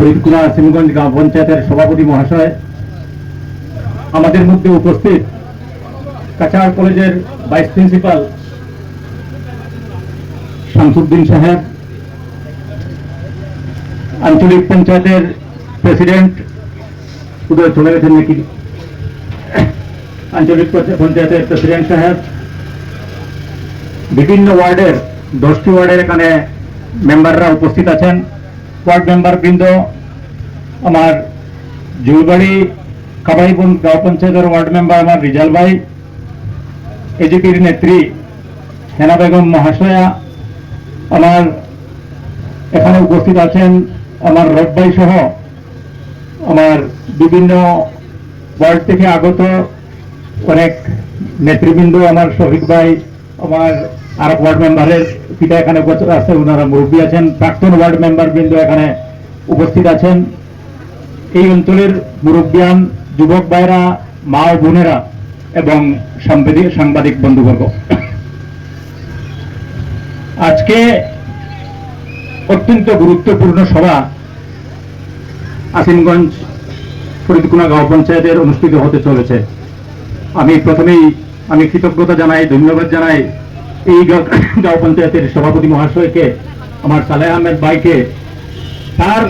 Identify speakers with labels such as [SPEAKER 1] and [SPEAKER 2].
[SPEAKER 1] ফরিদকুলা সিমগঞ্জ গ্রাম পঞ্চায়েতের সভাপতি মহাশয়, আমাদের মধ্যে উপস্থিত কাছাড় কলেজের ভাইস প্রিন্সিপাল শামসুদ্দিন সাহেব, আঞ্চলিক পঞ্চায়েতের প্রেসিডেন্ট উদয় চলে গেছেন নাকি আঞ্চলিক পঞ্চায়েতের প্রেসিডেন্ট সাহেব, বিভিন্ন ওয়ার্ডের, দশটি ওয়ার্ডের এখানে মেম্বাররা উপস্থিত আছেন। ওয়ার্ড মেম্বার বৃন্দ, আমার জুলবাড়ি কাবাইবন গাঁও পঞ্চায়েতের ওয়ার্ড মেম্বার আমার রিজাল ভাই, এজিপির নেত্রী হেনা বেগম মহাশয়া, আমার এখানে উপস্থিত আছেন আমার রব্বাই সহ আমার বিভিন্ন ওয়ার্ড থেকে আগত অনেক নেতৃবৃন্দ, আমার শফিক ভাই আমার আর ওয়ার্ড মেম্বারের পিতা এখানে উপস্থিত আছে ওনারা মুরব্বী আছেন, প্রাক্তন ওয়ার্ড মেম্বার বৃন্দ এখানে উপস্থিত আছেন। এই অঞ্চলের মুরব্বিয়ান, যুবক ভাইরা, মা ও বোনেরা এবং সাংবাদিক সাংবাদিক বন্ধুবর্গ। আজকে অত্যন্ত গুরুত্বপূর্ণ সভা আসিমগঞ্জ ফরিদকুনা গাঁও পঞ্চায়েতের অনুষ্ঠিত হতে চলেছে। আমি প্রথমেই আমি কৃতজ্ঞতা জানাই, ধন্যবাদ জানাই এই গাঁও পঞ্চায়েতের সভাপতি মহাশয়কে, আমার সালেহ আহমেদ ভাইকে। তার